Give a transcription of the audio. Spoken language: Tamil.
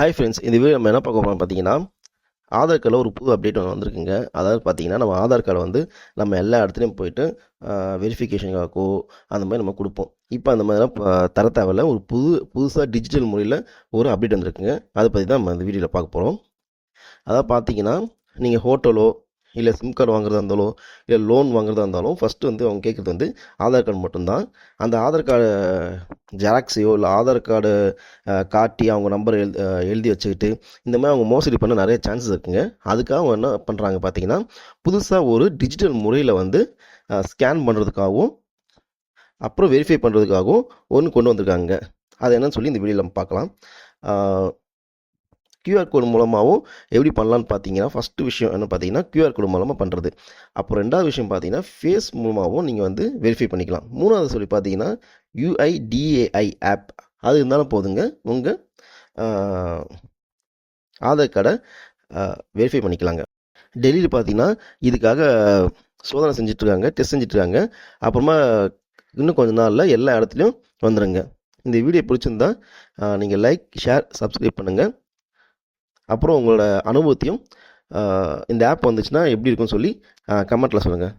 ஹாய் ஃப்ரெண்ட்ஸ் இந்த வீடியோ நம்ம என்ன பார்க்க போகிறோம் பார்த்தீங்கன்னா ஆதார் கார்டில் ஒரு புது அப்டேட் ஒன்று வந்திருக்குங்க. அதாவது பார்த்தீங்கன்னா நம்ம ஆதார் கார்டை வந்து நம்ம எல்லா இடத்துலையும் போயிட்டு வெரிஃபிகேஷனுக்காகவோ அந்த மாதிரி நம்ம கொடுப்போம். இப்போ அந்த மாதிரிலாம் ப- தர தேவையில்ல. ஒரு புது புதுசாக டிஜிட்டல் முறையில் ஒரு அப்டேட் வந்திருக்குங்க. அதை பற்றி தான் நம்ம இந்த வீடியோவில் பார்க்க போகிறோம் அதாவது பார்த்தீங்கன்னா நீங்கள் ஹோட்டலோ இல்லை சிம் கார்டு வாங்குறதா இருந்தாலும் இல்லை லோன் வாங்குறதா இருந்தாலும் ஃபஸ்ட்டு வந்து அவங்க கேட்குறது வந்து ஆதார் கார்டு மட்டும்தான். அந்த ஆதார் கார்டு ஜெராக்ஸையோ இல்லை ஆதார் கார்டு காட்டி அவங்க நம்பர் எழு எழுதி வச்சுக்கிட்டு இந்த மாதிரி அவங்க மோசடி பண்ண நிறைய சான்சஸ் இருக்குங்க. அதுக்காக அவங்க என்ன பண்ணுறாங்க பார்த்தீங்கன்னா புதுசாக ஒரு டிஜிட்டல் முறையில் வந்து ஸ்கேன் பண்ணுறதுக்காகவும் அப்புறம் வெரிஃபை பண்ணுறதுக்காகவும் ஒன்று கொண்டு வந்திருக்காங்க. அது என்னன்னு சொல்லி இந்த வீடியோவில் நம்ம பார்க்கலாம். கியூஆர் கோடு மூலமாகவும் எப்படி பண்ணலான்னு பார்த்தீங்கன்னா ஃபஸ்ட்டு விஷயம் என்ன பார்த்தீங்கன்னா கியூஆர் கோடு மூலமாக பண்ணுறது அப்புறம் ரெண்டாவது விஷயம் பார்த்தீங்கன்னா ஃபேஸ் மூலமாகவும் நீங்கள் வந்து வெரிஃபை பண்ணிக்கலாம். மூணாவது சொல்லி பார்த்தீங்கன்னா யூஐடிஏஐ ஆப் அது இருந்தாலும் போதுங்க. உங்கள் ஆதார் கார்டை வெரிஃபை பண்ணிக்கலாங்க. டெல்லியில் பார்த்தீங்கன்னா இதுக்காக சோதனை செஞ்சிட்ருக்காங்க டெஸ்ட் செஞ்சிட்ருக்காங்க. அப்புறமா இன்னும் கொஞ்ச நாளில் எல்லா இடத்துலையும் வந்துடுங்க இந்த வீடியோ பிடிச்சிருந்தா நீங்கள் லைக் ஷேர் சப்ஸ்கிரைப் பண்ணுங்கள் அப்புறம் உங்களோட அனுபவத்தையும் இந்த ஆப் வந்துச்சுன்னா எப்படி இருக்கும்னு சொல்லி கமெண்ட்டில் சொல்லுங்கள்